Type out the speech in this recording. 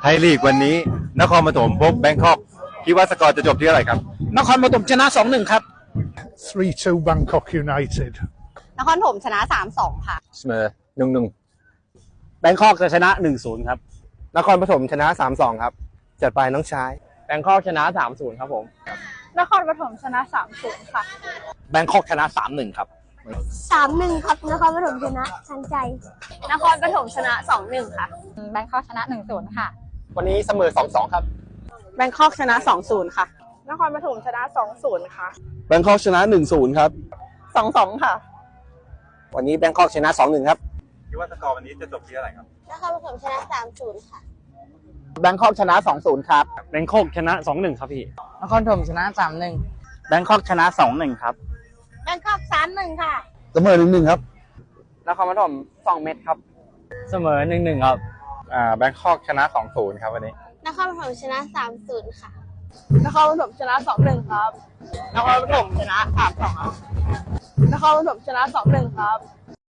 ไทยลีกวันนี้ นครปฐมพบแบงคอกคิดว่าสกอร์จะจบที่เท่าไหร่ครับ นครปฐมชนะ 2-1 ครับ 3-2 Bangkok United. นครปฐมชนะ 3-2 ค่ะ เสมอหนึ่งหนึ่งแบงคอกจะชนะ 1-0 ครับ นครปฐมชนะสามสองครับ จัดไปน้องชาย แบงคอกชนะ 3-0 ครับผม นครปฐมชนะ 3-0 ค่ะ แบงคอกชนะ 3-1 ครับ3-1ครับนครปฐมชนะทันใจ นครปฐมชนะ 2-1 ค่ะ แบงคอกชนะ 1-0 ค่ะ วันนี้เสมอ 2-2 ครับ แบงคอกชนะ 2-0 ค่ะ นครปฐมชนะ 2-0 ค่ะ แบงคอกชนะ 1-0 ครับ 2-2 ค่ะ วันนี้แบงคอกชนะ 2-1 ครับ คิดว่าสกอร์วันนี้จะจบที่เท่าไหร่ครับ นครปฐมชนะ 3-0 ค่ะ แบงคอกชนะ 2-0 ครับ แบงคอกชนะ 2-1 ครับพี่ นครปฐมชนะ 3-1 แบงคอกชนะ 2-1 ครับ แบงคอก 3-1 ค่ะ เสมอ 1-1 ครับ นครปฐม2 เม็ดครับ เสมอ 1-1 ครับ อ่าแบงคอกชนะสองศูนย์ครับวันนี้ นครปฐมชนะ3-0ค่ะ นครปฐมชนะ2-1ครับ นครปฐมชนะ3-2ครับ นครปฐมชนะ2-1ครับ